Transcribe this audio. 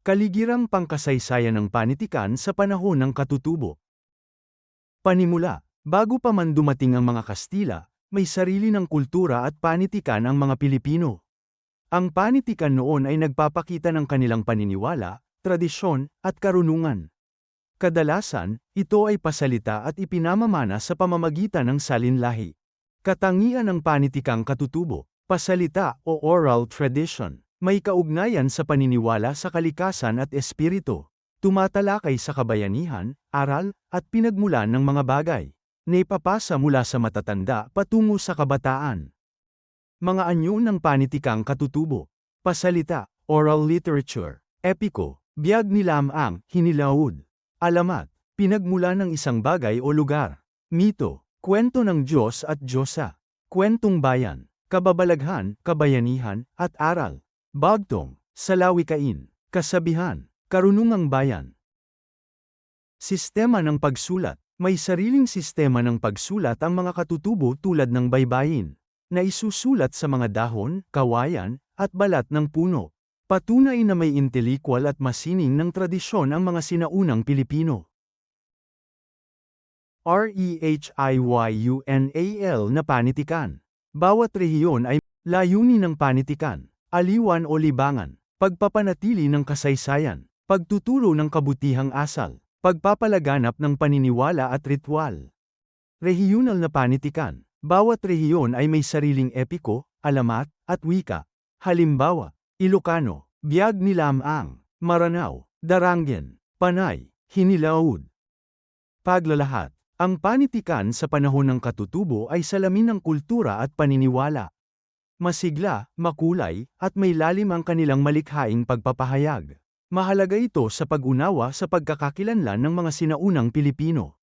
Kaligirang pangkasaysayan ng panitikan sa panahon ng katutubo. Panimula, bago pa man dumating ang mga Kastila, may sarili ng kultura at panitikan ang mga Pilipino. Ang panitikan noon ay nagpapakita ng kanilang paniniwala, tradisyon, at karunungan. Kadalasan, ito ay pasalita at ipinamamana sa pamamagitan ng salinlahi. Katangian ng panitikang katutubo, pasalita o oral tradition, may kaugnayan sa paniniwala sa kalikasan at espiritu. Tumatalakay sa kabayanihan, aral, at pinagmulan ng mga bagay. Naipapasa mula sa matatanda patungo sa kabataan. Mga anyo ng panitikang katutubo, pasalita, oral literature, epiko, biyag ni lamang, hinilaud, alamat, pinagmula ng isang bagay o lugar, mito, kwento ng Diyos at Diyosa, kwentong bayan, kababalaghan, kabayanihan, at aral, bagtong, salawikain, kasabihan, karunungang bayan. Sistema ng pagsulat May sariling sistema ng pagsulat ang mga katutubo tulad ng baybayin, na isusulat sa mga dahon, kawayan, at balat ng puno. Patunay na may intelikwal at masining ng tradisyon ang mga sinaunang Pilipino. REHIYUNAL na panitikan. Bawat rehiyon ay layunin ng panitikan, aliwan o libangan, pagpapanatili ng kasaysayan, pagtuturo ng kabutihang asal, pagpapalaganap ng paniniwala at ritual. Rehiyonal na panitikan. Bawat rehiyon ay may sariling epiko, alamat, at wika. Halimbawa, Ilocano, Biag ni Lamang, Maranao, Darangen, Panay, Hinilaud. Paglalahat. Ang panitikan sa panahon ng katutubo ay salamin ng kultura at paniniwala. Masigla, makulay, at may lalim ang kanilang malikhaing pagpapahayag. Mahalaga ito sa pag-unawa sa pagkakakilanlan ng mga sinaunang Pilipino.